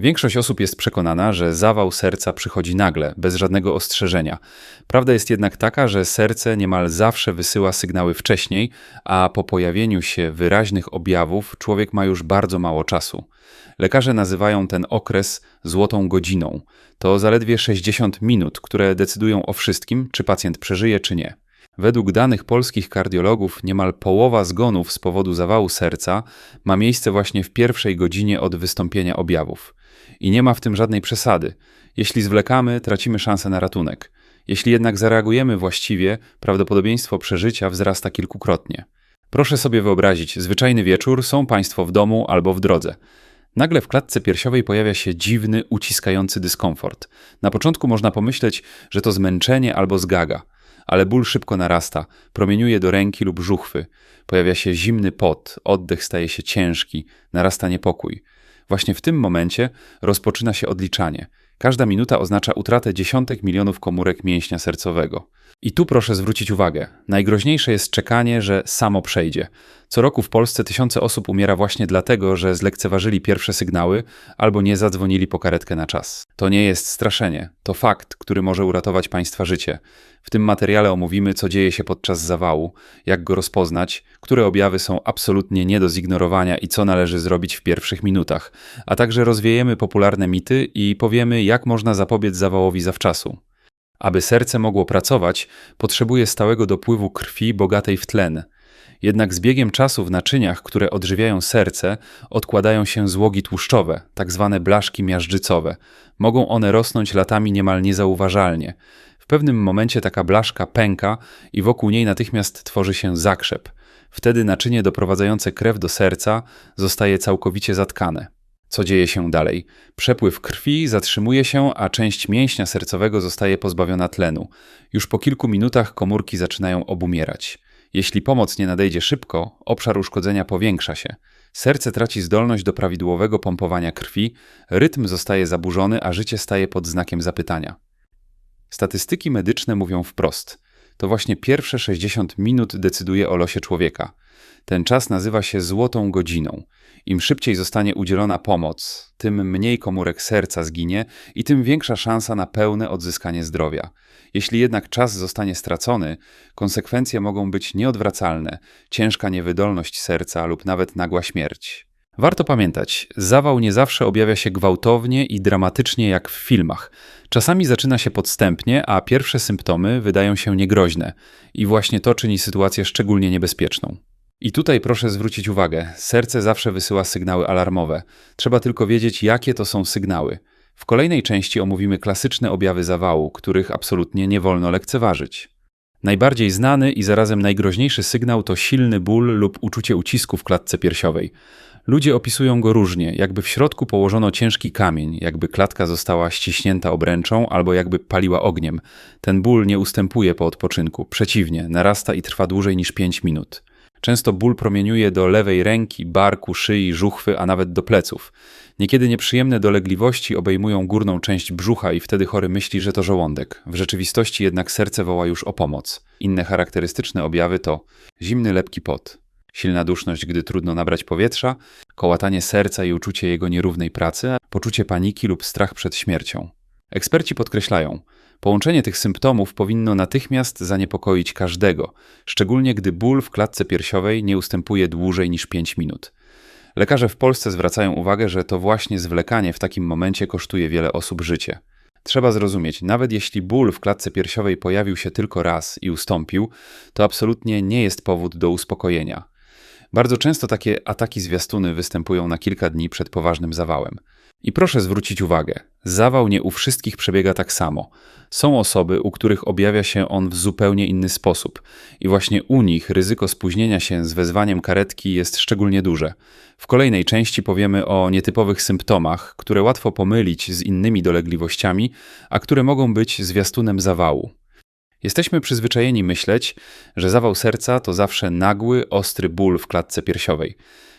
Większość osób jest przekonana, że zawał serca przychodzi nagle, bez żadnego ostrzeżenia. Prawda jest jednak taka, że serce niemal zawsze wysyła sygnały wcześniej, a po pojawieniu się wyraźnych objawów człowiek ma już bardzo mało czasu. Lekarze nazywają ten okres złotą godziną. To zaledwie 60 minut, które decydują o wszystkim, czy pacjent przeżyje, czy nie. Według danych polskich kardiologów niemal połowa zgonów z powodu zawału serca ma miejsce właśnie w pierwszej godzinie od wystąpienia objawów. I nie ma w tym żadnej przesady. Jeśli zwlekamy, tracimy szansę na ratunek. Jeśli jednak zareagujemy właściwie, prawdopodobieństwo przeżycia wzrasta kilkukrotnie. Proszę sobie wyobrazić, zwyczajny wieczór, są Państwo w domu albo w drodze. Nagle w klatce piersiowej pojawia się dziwny, uciskający dyskomfort. Na początku można pomyśleć, że to zmęczenie albo zgaga, ale ból szybko narasta, promieniuje do ręki lub żuchwy. Pojawia się zimny pot, oddech staje się ciężki, narasta niepokój. Właśnie w tym momencie rozpoczyna się odliczanie. Każda minuta oznacza utratę dziesiątek milionów komórek mięśnia sercowego. I tu proszę zwrócić uwagę. Najgroźniejsze jest czekanie, że samo przejdzie. Co roku w Polsce tysiące osób umiera właśnie dlatego, że zlekceważyli pierwsze sygnały albo nie zadzwonili po karetkę na czas. To nie jest straszenie, to fakt, który może uratować państwa życie. W tym materiale omówimy, co dzieje się podczas zawału, jak go rozpoznać, które objawy są absolutnie nie do zignorowania i co należy zrobić w pierwszych minutach, a także rozwiejemy popularne mity i powiemy, jak można zapobiec zawałowi zawczasu. Aby serce mogło pracować, potrzebuje stałego dopływu krwi bogatej w tlen. Jednak z biegiem czasu w naczyniach, które odżywiają serce, odkładają się złogi tłuszczowe, tak zwane blaszki miażdżycowe. Mogą one rosnąć latami niemal niezauważalnie. W pewnym momencie taka blaszka pęka i wokół niej natychmiast tworzy się zakrzep. Wtedy naczynie doprowadzające krew do serca zostaje całkowicie zatkane. Co dzieje się dalej? Przepływ krwi zatrzymuje się, a część mięśnia sercowego zostaje pozbawiona tlenu. Już po kilku minutach komórki zaczynają obumierać. Jeśli pomoc nie nadejdzie szybko, obszar uszkodzenia powiększa się. Serce traci zdolność do prawidłowego pompowania krwi, rytm zostaje zaburzony, a życie staje pod znakiem zapytania. Statystyki medyczne mówią wprost: to właśnie pierwsze 60 minut decyduje o losie człowieka. Ten czas nazywa się złotą godziną. Im szybciej zostanie udzielona pomoc, tym mniej komórek serca zginie i tym większa szansa na pełne odzyskanie zdrowia. Jeśli jednak czas zostanie stracony, konsekwencje mogą być nieodwracalne ciężka niewydolność serca lub nawet nagła śmierć. Warto pamiętać, zawał nie zawsze objawia się gwałtownie i dramatycznie jak w filmach. Czasami zaczyna się podstępnie, a pierwsze symptomy wydają się niegroźne, i właśnie to czyni sytuację szczególnie niebezpieczną. I tutaj proszę zwrócić uwagę, serce zawsze wysyła sygnały alarmowe. Trzeba tylko wiedzieć, jakie to są sygnały. W kolejnej części omówimy klasyczne objawy zawału, których absolutnie nie wolno lekceważyć. Najbardziej znany i zarazem najgroźniejszy sygnał to silny ból lub uczucie ucisku w klatce piersiowej. Ludzie opisują go różnie, jakby w środku położono ciężki kamień, jakby klatka została ściśnięta obręczą albo jakby paliła ogniem. Ten ból nie ustępuje po odpoczynku, przeciwnie, narasta i trwa dłużej niż 5 minut. Często ból promieniuje do lewej ręki, barku, szyi, żuchwy, a nawet do pleców. Niekiedy nieprzyjemne dolegliwości obejmują górną część brzucha i wtedy chory myśli, że to żołądek. W rzeczywistości jednak serce woła już o pomoc. Inne charakterystyczne objawy to zimny, lepki pot, silna duszność, gdy trudno nabrać powietrza, kołatanie serca i uczucie jego nierównej pracy, poczucie paniki lub strach przed śmiercią. Eksperci podkreślają, Połączenie tych symptomów powinno natychmiast zaniepokoić każdego, szczególnie gdy ból w klatce piersiowej nie ustępuje dłużej niż 5 minut. Lekarze w Polsce zwracają uwagę, że to właśnie zwlekanie w takim momencie kosztuje wiele osób życie. Trzeba zrozumieć, nawet jeśli ból w klatce piersiowej pojawił się tylko raz i ustąpił, to absolutnie nie jest powód do uspokojenia. Bardzo często takie ataki zwiastuny występują na kilka dni przed poważnym zawałem. I proszę zwrócić uwagę, zawał nie u wszystkich przebiega tak samo. Są osoby, u których objawia się on w zupełnie inny sposób, i właśnie u nich ryzyko spóźnienia się z wezwaniem karetki jest szczególnie duże. W kolejnej części powiemy o nietypowych symptomach, które łatwo pomylić z innymi dolegliwościami, a które mogą być zwiastunem zawału. Jesteśmy przyzwyczajeni myśleć, że zawał serca to zawsze nagły, ostry ból w klatce piersiowej.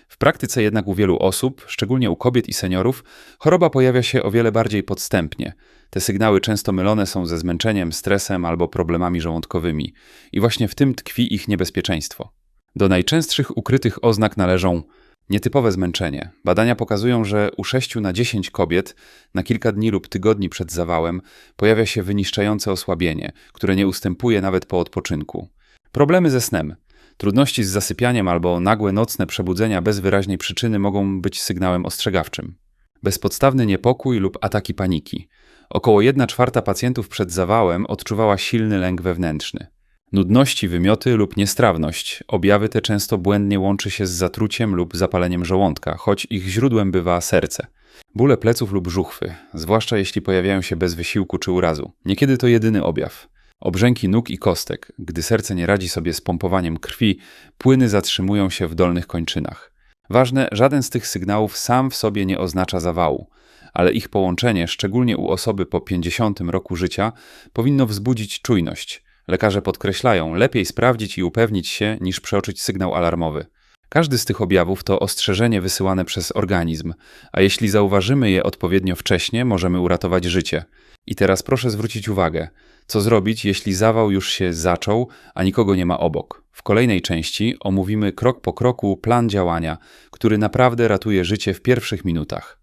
W praktyce jednak u wielu osób, szczególnie u kobiet i seniorów, choroba pojawia się o wiele bardziej podstępnie. Te sygnały często mylone są ze zmęczeniem, stresem albo problemami żołądkowymi, i właśnie w tym tkwi ich niebezpieczeństwo. Do najczęstszych ukrytych oznak należą Nietypowe zmęczenie. Badania pokazują, że u 6 na 10 kobiet na kilka dni lub tygodni przed zawałem pojawia się wyniszczające osłabienie, które nie ustępuje nawet po odpoczynku. Problemy ze snem. Trudności z zasypianiem albo nagłe nocne przebudzenia bez wyraźnej przyczyny mogą być sygnałem ostrzegawczym. Bezpodstawny niepokój lub ataki paniki. Około 1 czwarta pacjentów przed zawałem odczuwała silny lęk wewnętrzny. Nudności, wymioty lub niestrawność. Objawy te często błędnie łączy się z zatruciem lub zapaleniem żołądka, choć ich źródłem bywa serce. Bóle pleców lub żuchwy, zwłaszcza jeśli pojawiają się bez wysiłku czy urazu. Niekiedy to jedyny objaw. Obrzęki nóg i kostek. Gdy serce nie radzi sobie z pompowaniem krwi, płyny zatrzymują się w dolnych kończynach. Ważne, żaden z tych sygnałów sam w sobie nie oznacza zawału, ale ich połączenie, szczególnie u osoby po 50 roku życia, powinno wzbudzić czujność. Lekarze podkreślają, lepiej sprawdzić i upewnić się, niż przeoczyć sygnał alarmowy. Każdy z tych objawów to ostrzeżenie wysyłane przez organizm, a jeśli zauważymy je odpowiednio wcześnie, możemy uratować życie. I teraz proszę zwrócić uwagę, co zrobić, jeśli zawał już się zaczął, a nikogo nie ma obok. W kolejnej części omówimy krok po kroku plan działania, który naprawdę ratuje życie w pierwszych minutach.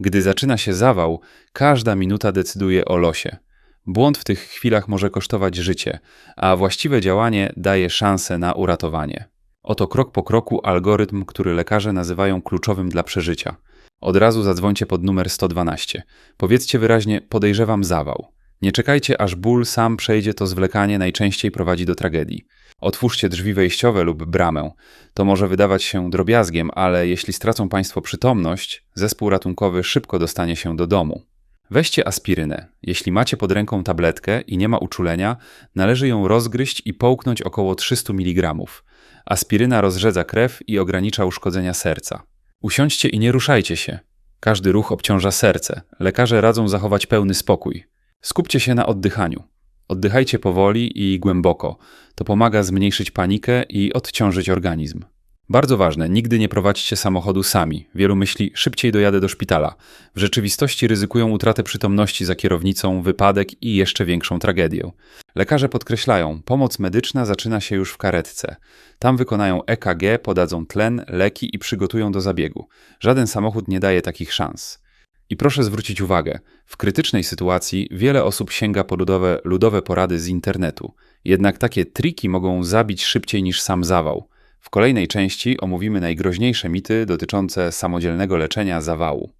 Gdy zaczyna się zawał, każda minuta decyduje o losie. Błąd w tych chwilach może kosztować życie, a właściwe działanie daje szansę na uratowanie. Oto krok po kroku algorytm, który lekarze nazywają kluczowym dla przeżycia. Od razu zadzwońcie pod numer 112. Powiedzcie wyraźnie: podejrzewam zawał. Nie czekajcie, aż ból sam przejdzie, to zwlekanie najczęściej prowadzi do tragedii. Otwórzcie drzwi wejściowe lub bramę. To może wydawać się drobiazgiem, ale jeśli stracą Państwo przytomność, zespół ratunkowy szybko dostanie się do domu. Weźcie aspirynę. Jeśli macie pod ręką tabletkę i nie ma uczulenia, należy ją rozgryźć i połknąć około 300 mg. Aspiryna rozrzedza krew i ogranicza uszkodzenia serca. Usiądźcie i nie ruszajcie się. Każdy ruch obciąża serce. Lekarze radzą zachować pełny spokój. Skupcie się na oddychaniu. Oddychajcie powoli i głęboko. To pomaga zmniejszyć panikę i odciążyć organizm. Bardzo ważne, nigdy nie prowadźcie samochodu sami. Wielu myśli, szybciej dojadę do szpitala. W rzeczywistości ryzykują utratę przytomności za kierownicą, wypadek i jeszcze większą tragedię. Lekarze podkreślają, pomoc medyczna zaczyna się już w karetce. Tam wykonają EKG, podadzą tlen, leki i przygotują do zabiegu. Żaden samochód nie daje takich szans. I proszę zwrócić uwagę, w krytycznej sytuacji wiele osób sięga po ludowe, ludowe porady z internetu. Jednak takie triki mogą zabić szybciej niż sam zawał. W kolejnej części omówimy najgroźniejsze mity dotyczące samodzielnego leczenia zawału.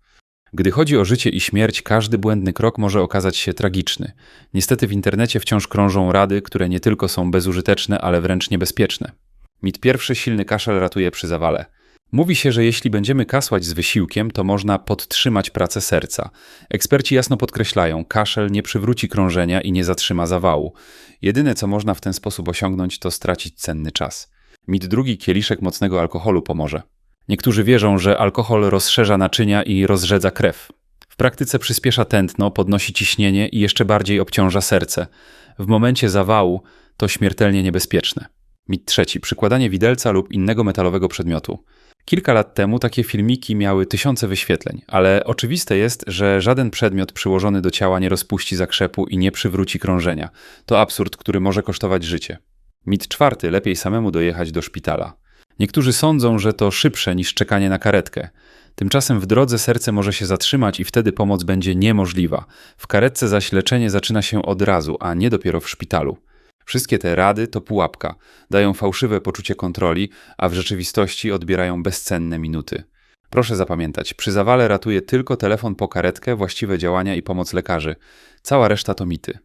Gdy chodzi o życie i śmierć, każdy błędny krok może okazać się tragiczny. Niestety w internecie wciąż krążą rady, które nie tylko są bezużyteczne, ale wręcz niebezpieczne. Mit pierwszy silny kaszel ratuje przy zawale. Mówi się, że jeśli będziemy kasłać z wysiłkiem, to można podtrzymać pracę serca. Eksperci jasno podkreślają, kaszel nie przywróci krążenia i nie zatrzyma zawału. Jedyne, co można w ten sposób osiągnąć, to stracić cenny czas. Mit drugi, kieliszek mocnego alkoholu pomoże. Niektórzy wierzą, że alkohol rozszerza naczynia i rozrzedza krew. W praktyce przyspiesza tętno, podnosi ciśnienie i jeszcze bardziej obciąża serce. W momencie zawału to śmiertelnie niebezpieczne. Mit trzeci, przykładanie widelca lub innego metalowego przedmiotu. Kilka lat temu takie filmiki miały tysiące wyświetleń, ale oczywiste jest, że żaden przedmiot przyłożony do ciała nie rozpuści zakrzepu i nie przywróci krążenia. To absurd, który może kosztować życie. Mit czwarty, lepiej samemu dojechać do szpitala. Niektórzy sądzą, że to szybsze niż czekanie na karetkę. Tymczasem w drodze serce może się zatrzymać i wtedy pomoc będzie niemożliwa. W karetce zaś leczenie zaczyna się od razu, a nie dopiero w szpitalu. Wszystkie te rady to pułapka, dają fałszywe poczucie kontroli, a w rzeczywistości odbierają bezcenne minuty. Proszę zapamiętać, przy zawale ratuje tylko telefon po karetkę, właściwe działania i pomoc lekarzy. Cała reszta to mity.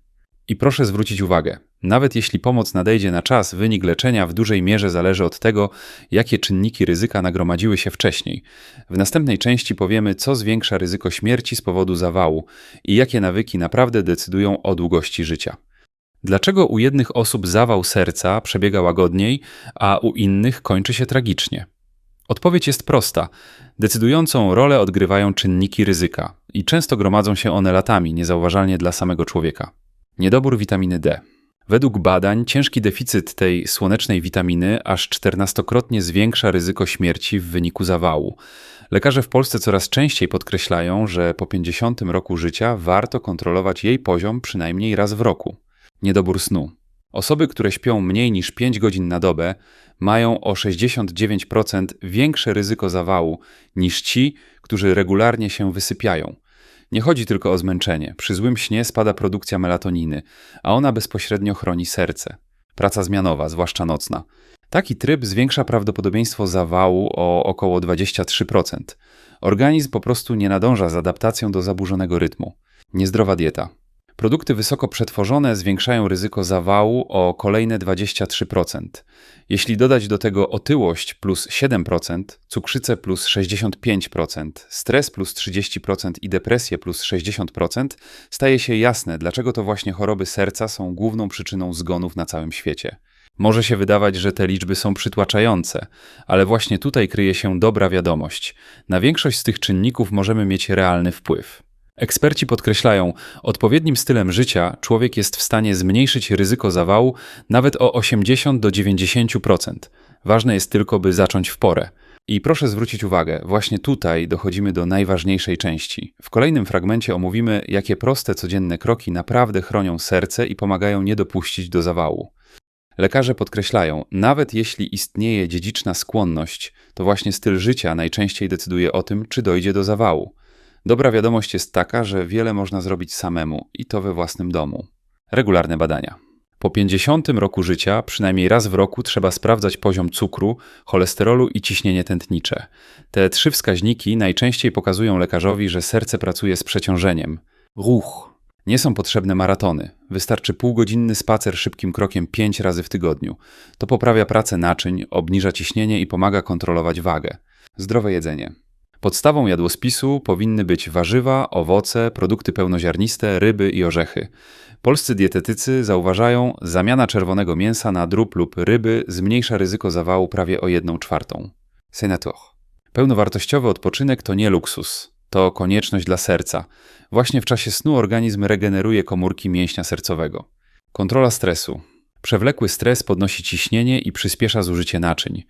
I proszę zwrócić uwagę, nawet jeśli pomoc nadejdzie na czas, wynik leczenia w dużej mierze zależy od tego, jakie czynniki ryzyka nagromadziły się wcześniej. W następnej części powiemy, co zwiększa ryzyko śmierci z powodu zawału i jakie nawyki naprawdę decydują o długości życia. Dlaczego u jednych osób zawał serca przebiega łagodniej, a u innych kończy się tragicznie? Odpowiedź jest prosta. Decydującą rolę odgrywają czynniki ryzyka i często gromadzą się one latami, niezauważalnie dla samego człowieka. Niedobór witaminy D. Według badań ciężki deficyt tej słonecznej witaminy aż 14-krotnie zwiększa ryzyko śmierci w wyniku zawału. Lekarze w Polsce coraz częściej podkreślają, że po 50 roku życia warto kontrolować jej poziom przynajmniej raz w roku. Niedobór snu. Osoby, które śpią mniej niż 5 godzin na dobę, mają o 69% większe ryzyko zawału niż ci, którzy regularnie się wysypiają. Nie chodzi tylko o zmęczenie. Przy złym śnie spada produkcja melatoniny, a ona bezpośrednio chroni serce. Praca zmianowa, zwłaszcza nocna. Taki tryb zwiększa prawdopodobieństwo zawału o około 23%. Organizm po prostu nie nadąża z adaptacją do zaburzonego rytmu. Niezdrowa dieta. Produkty wysoko przetworzone zwiększają ryzyko zawału o kolejne 23%. Jeśli dodać do tego otyłość plus 7%, cukrzycę plus 65%, stres plus 30% i depresję plus 60%, staje się jasne, dlaczego to właśnie choroby serca są główną przyczyną zgonów na całym świecie. Może się wydawać, że te liczby są przytłaczające, ale właśnie tutaj kryje się dobra wiadomość. Na większość z tych czynników możemy mieć realny wpływ. Eksperci podkreślają, odpowiednim stylem życia człowiek jest w stanie zmniejszyć ryzyko zawału nawet o 80 do 90%. Ważne jest tylko, by zacząć w porę. I proszę zwrócić uwagę, właśnie tutaj dochodzimy do najważniejszej części. W kolejnym fragmencie omówimy, jakie proste codzienne kroki naprawdę chronią serce i pomagają nie dopuścić do zawału. Lekarze podkreślają, nawet jeśli istnieje dziedziczna skłonność, to właśnie styl życia najczęściej decyduje o tym, czy dojdzie do zawału. Dobra wiadomość jest taka, że wiele można zrobić samemu i to we własnym domu. Regularne badania. Po 50 roku życia, przynajmniej raz w roku, trzeba sprawdzać poziom cukru, cholesterolu i ciśnienie tętnicze. Te trzy wskaźniki najczęściej pokazują lekarzowi, że serce pracuje z przeciążeniem. Ruch. Nie są potrzebne maratony. Wystarczy półgodzinny spacer szybkim krokiem 5 razy w tygodniu. To poprawia pracę naczyń, obniża ciśnienie i pomaga kontrolować wagę. Zdrowe jedzenie. Podstawą jadłospisu powinny być warzywa, owoce, produkty pełnoziarniste, ryby i orzechy. Polscy dietetycy zauważają, zamiana czerwonego mięsa na drób lub ryby zmniejsza ryzyko zawału prawie o 1 czwartą. Senator. Pełnowartościowy odpoczynek to nie luksus, to konieczność dla serca. Właśnie w czasie snu organizm regeneruje komórki mięśnia sercowego. Kontrola stresu. Przewlekły stres podnosi ciśnienie i przyspiesza zużycie naczyń.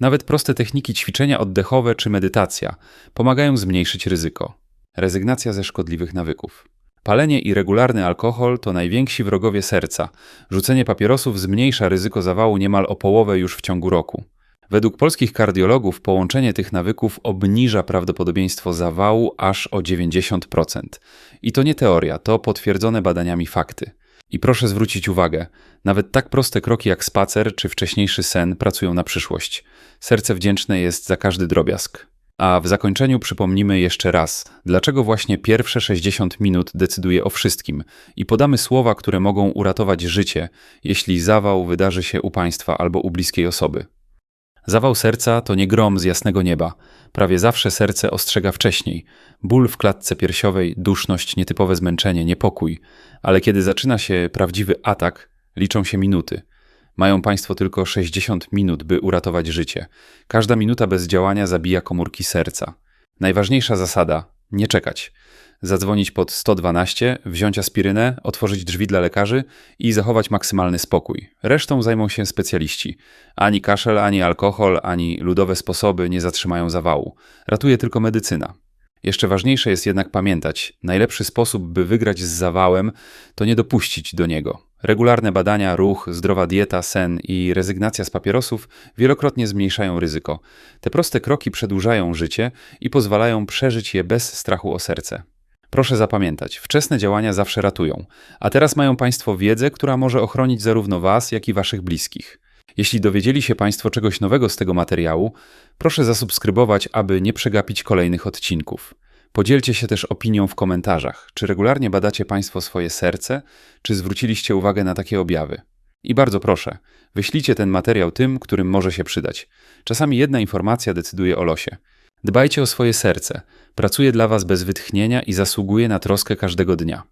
Nawet proste techniki ćwiczenia oddechowe czy medytacja pomagają zmniejszyć ryzyko. Rezygnacja ze szkodliwych nawyków. Palenie i regularny alkohol to najwięksi wrogowie serca. Rzucenie papierosów zmniejsza ryzyko zawału niemal o połowę już w ciągu roku. Według polskich kardiologów połączenie tych nawyków obniża prawdopodobieństwo zawału aż o 90%. I to nie teoria, to potwierdzone badaniami fakty. I proszę zwrócić uwagę, nawet tak proste kroki jak spacer czy wcześniejszy sen pracują na przyszłość. Serce wdzięczne jest za każdy drobiazg. A w zakończeniu przypomnimy jeszcze raz, dlaczego właśnie pierwsze 60 minut decyduje o wszystkim i podamy słowa, które mogą uratować życie, jeśli zawał wydarzy się u Państwa albo u bliskiej osoby. Zawał serca to nie grom z jasnego nieba. Prawie zawsze serce ostrzega wcześniej. Ból w klatce piersiowej, duszność, nietypowe zmęczenie, niepokój. Ale kiedy zaczyna się prawdziwy atak, liczą się minuty. Mają Państwo tylko 60 minut, by uratować życie. Każda minuta bez działania zabija komórki serca. Najważniejsza zasada nie czekać zadzwonić pod 112, wziąć aspirynę, otworzyć drzwi dla lekarzy i zachować maksymalny spokój. Resztą zajmą się specjaliści. Ani kaszel, ani alkohol, ani ludowe sposoby nie zatrzymają zawału. Ratuje tylko medycyna. Jeszcze ważniejsze jest jednak pamiętać, najlepszy sposób, by wygrać z zawałem, to nie dopuścić do niego. Regularne badania, ruch, zdrowa dieta, sen i rezygnacja z papierosów wielokrotnie zmniejszają ryzyko. Te proste kroki przedłużają życie i pozwalają przeżyć je bez strachu o serce. Proszę zapamiętać, wczesne działania zawsze ratują, a teraz mają Państwo wiedzę, która może ochronić zarówno Was, jak i Waszych bliskich. Jeśli dowiedzieli się Państwo czegoś nowego z tego materiału, proszę zasubskrybować, aby nie przegapić kolejnych odcinków. Podzielcie się też opinią w komentarzach, czy regularnie badacie Państwo swoje serce, czy zwróciliście uwagę na takie objawy. I bardzo proszę, wyślijcie ten materiał tym, którym może się przydać. Czasami jedna informacja decyduje o losie. Dbajcie o swoje serce. Pracuje dla Was bez wytchnienia i zasługuje na troskę każdego dnia.